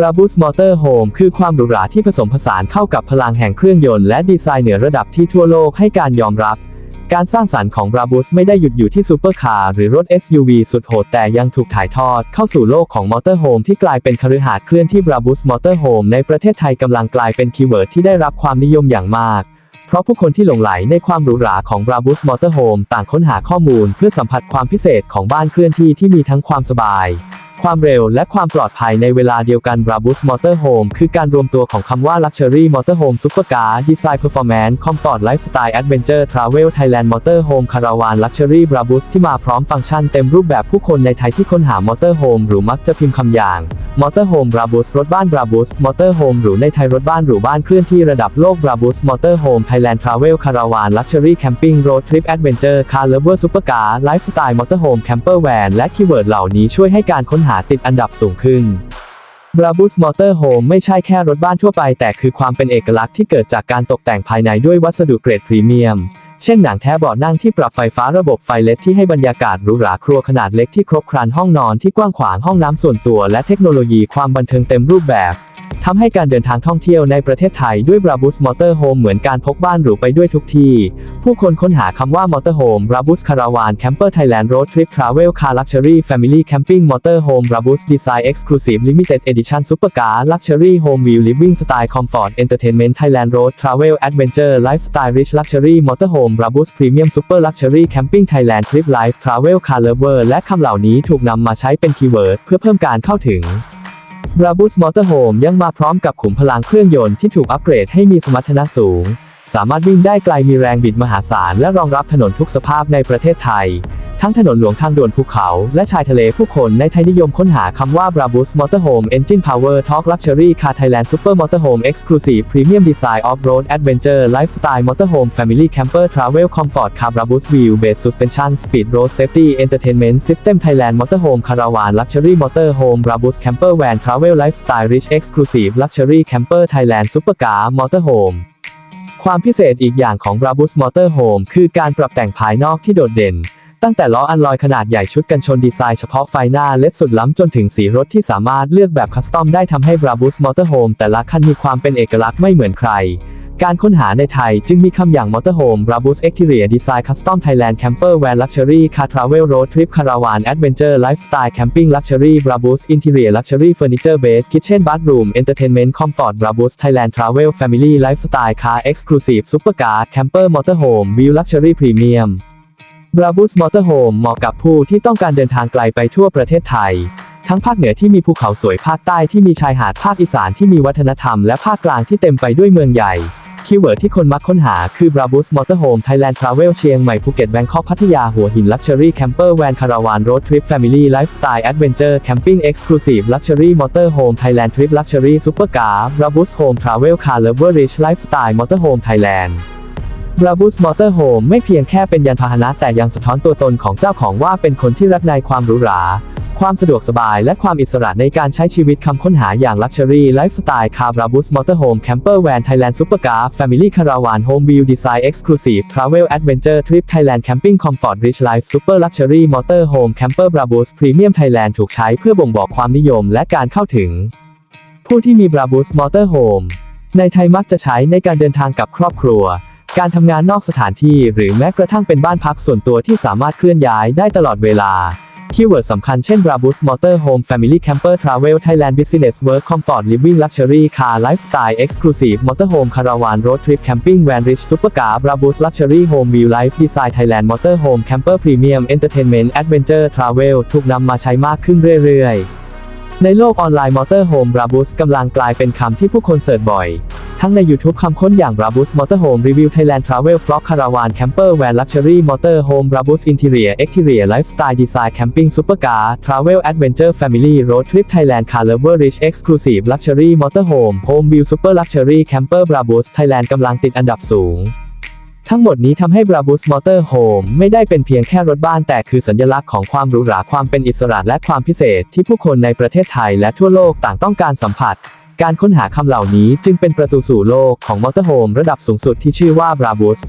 Brabus Motor Home คือความหรูหราที่ผสมผสานเข้ากับพลังแห่งเครื่องยนต์และดีไซน์เหนือระดับที่ทั่วโลกให้การยอมรับ การสร้างสรรค์ของ Brabus ไม่ได้หยุดอยู่ที่ซูเปอร์คาร์หรือรถ SUV สุดโหดแต่ยังถูกถ่ายทอดเข้าสู่โลกของมอเตอร์โฮมที่กลายเป็นคฤหาสน์เคลื่อนที่ Brabus Motor Home ในประเทศไทยกำลังกลายเป็นคีย์เวิร์ดที่ได้รับความนิยมอย่างมากเพราะผู้คนที่หลงไหลในความหรูหราของ Brabus Motor Home ต่างค้นหาข้อมูลเพื่อสัมผัสความพิเศษของบ้านเคลื่อนที่ที่มีทั้งความสบาย ความเร็วและความปลอดภัยในเวลาเดียวกัน Brabus Motor Home คือการรวมตัวของคำว่า Luxury Motorhome Supercar Design Performance Comfort Lifestyle Adventure Travel Thailand Motor Home Caravan Luxury Brabus ที่มาพร้อมฟังก์ชันเต็มรูปแบบผู้คนในไทยที่ค้นหา Motor Home หรือมักจะพิมพ์คำอย่าง Motor Home Brabus รถบ้าน Brabus Motor Home หรือในไทยรถบ้านหรือบ้านเคลื่อนที่ระดับโลก Brabus Motor Home Thailand Travel Caravan Luxury Camping Road Trip Adventure Car Lover Supercar Lifestyle Motorhome Camper Van และคีย์เวิร์ดเหล่านี้ช่วยให้การค้นหาติดอันดับสูงขึ้น Brabus Motor Home ไม่ใช่แค่รถบ้านทั่วไป แต่คือความเป็นเอกลักษณ์ที่เกิดจากการตกแต่งภายในด้วยวัสดุเกรดพรีเมียม เช่นหนังแท้เบาะนั่งที่ปรับไฟฟ้าระบบไฟเลดที่ให้บรรยากาศหรูหราครัวขนาดเล็กที่ครบครันห้องนอนที่กว้างขวางห้องน้ำส่วนตัวและเทคโนโลยีความบันเทิงเต็มรูปแบบ ทำให้การเดินทางท่องเที่ยวในประเทศไทยด้วยบราบูสมอเตอร์โฮมเหมือนการพกบ้านหรูไปด้วยทุกที่ ผู้คนค้นหาคำว่ามอเตอร์โฮมบราบูสคาราวานแคมเปอร์ไทยแลนด์โรดทริปทราเวลคาร์ลักชัวรี่แฟมิลี่แคมปิ้งมอเตอร์โฮมบราบูสดีไซน์เอ็กซ์คลูซีฟลิมิเต็ดเอดิชั่นซูเปอร์การ์ลักชัวรี่โฮมวิวลิฟวิ่งสไตล์คอมฟอร์ตเอนเตอร์เทนเมนต์ไทยแลนด์โรดทราเวลแอดเวนเจอร์ไลฟ์สไตล์ริชลักชัวรี่มอเตอร์โฮมบราบูสพรีเมียมซูเปอร์ลักชัวรี่แคมปิ้งไทยแลนด์ทริปไลฟ์ทราเวลคาร์เลเวอร์และคำเหล่านี้ถูกนำมาใช้เป็นคีย์เวิร์ดเพื่อเพิ่มการเข้าถึง Brabus Motorhome ยังมาพร้อมกับขุมพลังเครื่องยนต์ที่ถูกอัปเกรดให้มีสมรรถนะสูง สามารถวิ่งได้ไกลมีแรงบิดมหาศาลและรองรับถนนทุกสภาพในประเทศไทย ทั้งถนนหลวงทางด่วนภูเขา และชายทะเลผู้คนในไทยนิยมค้นหาคำว่า Brabus Motorhome Engine Power Talk Luxury Car Thailand Super Motorhome Exclusive Premium Design Off-Road Adventure Lifestyle Motorhome Family Camper Travel Comfort Car Brabus Wheel Base Suspension Speed Road Safety Entertainment System Thailand Motorhome Caravan Luxury Motorhome Brabus Camper Van Travel Lifestyle Rich Exclusive Luxury Camper Thailand Supercar Motorhome ความพิเศษอีกอย่างของ Brabus Motorhome คือการปรับแต่งภายนอกที่โดดเด่น ตั้งแต่ล้ออันลอยขนาดใหญ่ชุดกันชนดีไซน์เฉพาะไฟหน้าเล็ดสุดล้ำจนถึงสีรถที่สามารถเลือกแบบคัสตอมได้ทำให้ Brabus Motorhome แต่ละคันมีความเป็นเอกลักษณ์ไม่เหมือนใคร การค้นหาในไทยจึงมีคำอย่าง Motorhome Brabus Exterior Design Custom Thailand Camper Van Luxury Car Travel Road Trip Caravan Adventure Lifestyle Camping Luxury Brabus Interior Luxury Furniture Bed Kitchen Bathroom Entertainment Comfort Brabus Thailand Travel Family Lifestyle Car Exclusive Supercar Camper Motorhome View Luxury Premium บราบูสมอเตอร์โฮมเหมาะกับผู้ที่ต้องการเดินทางไกลไปทั่วประเทศไทย ทั้งภาคเหนือที่มีภูเขาสวยภาคใต้ที่มีชายหาดภาคอีสานที่มีวัฒนธรรมและภาคกลางที่เต็มไปด้วยเมืองใหญ่ คีย์เวิร์ดที่คนมักค้นหาคือบราบูสมอเตอร์โฮมไทยแลนด์ทราเวลเชียงใหม่ภูเก็ตแบงคอกพัทยาหัวหินลักชัวรี่แคมเปอร์แวนคาราวานโรดทริปแฟมิลี่ไลฟ์สไตล์แอดเวนเจอร์แคมปิ้งเอ็กซ์คลูซีฟลักชัวรี่มอเตอร์โฮมไทยแลนด์ทริปลักชัวรี่ซูเปอร์คาร์บราบูสโฮมทราเวลคาร์เลเวอร์ริชไลฟ์สไตล์มอเตอร์โฮมไทยแลนด์ บราบูสมอเตอร์โฮมไม่เพียงแค่เป็นยานพาหนะแต่ยังสะท้อนตัวตนของเจ้าของว่าเป็นคนที่รักในความหรูหรา ความสะดวกสบายและความอิสระในการใช้ชีวิตคำค้นหาอย่างลักชัวรี่ไลฟ์สไตล์คาบราบูสมอเตอร์โฮมแคมเปอร์แวนไทยแลนด์ซูเปอร์คาร์แฟมิลี่คาราวานโฮมวิวดีไซน์เอ็กซ์คลูซีฟทราเวลแอดเวนเจอร์ทริปไทยแลนด์แคมปิ้งคอมฟอร์ตริชไลฟ์ซูเปอร์ลักชัวรี่มอเตอร์โฮมแคมเปอร์บราบูสพรีเมียมไทยแลนด์ถูกใช้เพื่อบ่งบอกความนิยมและการเข้าถึง ผู้ที่มีบราบูสมอเตอร์โฮมในไทยมักจะใช้ในการเดินทางกับครอบครัว การทำงานนอกสถานที่หรือแม้กระทั่งเป็นบ้านพักส่วนตัวที่สามารถเคลื่อนย้ายได้ตลอดเวลา คีย์เวิร์ดสำคัญเช่น Brabus Motor Home Family Camper Travel Thailand Business Work Comfort Living Luxury Car Lifestyle Exclusive Motorhome Caravan Road Trip Camping Van Rich Supercar Brabus Luxury Home View Life Design Thailand Motorhome Camper Premium Entertainment Adventure Travel ถูกนำมาใช้มากขึ้นเรื่อยๆ ในโลกออนไลน์ Motorhome Brabus กำลังกลายเป็นคำที่ผู้คนเสิร์ชบ่อย ทั้งใน YouTube คำค้นอย่าง Brabus Motorhome Review Thailand Travel Vlog Caravan Camper Van Luxury Motorhome Brabus Interior Exterior Lifestyle Design Camping Supercar Travel Adventure Family Road Trip Thailand Car Lover Rich Exclusive Luxury Motorhome Home View Super Luxury Camper Brabus Thailand กำลังติดอันดับสูงทั้งหมดนี้ทำให้ Brabus Motorhome ไม่ได้เป็นเพียงแค่รถบ้านแต่คือสัญลักษณ์ของความหรูหราความเป็นอิสระและความพิเศษที่ผู้คนในประเทศไทยและทั่วโลกต่างต้องการสัมผัส การค้นหาคำเหล่านี้จึงเป็นประตูสู่โลกของมอเตอร์โฮมระดับสูงสุดที่ชื่อว่าบราบูส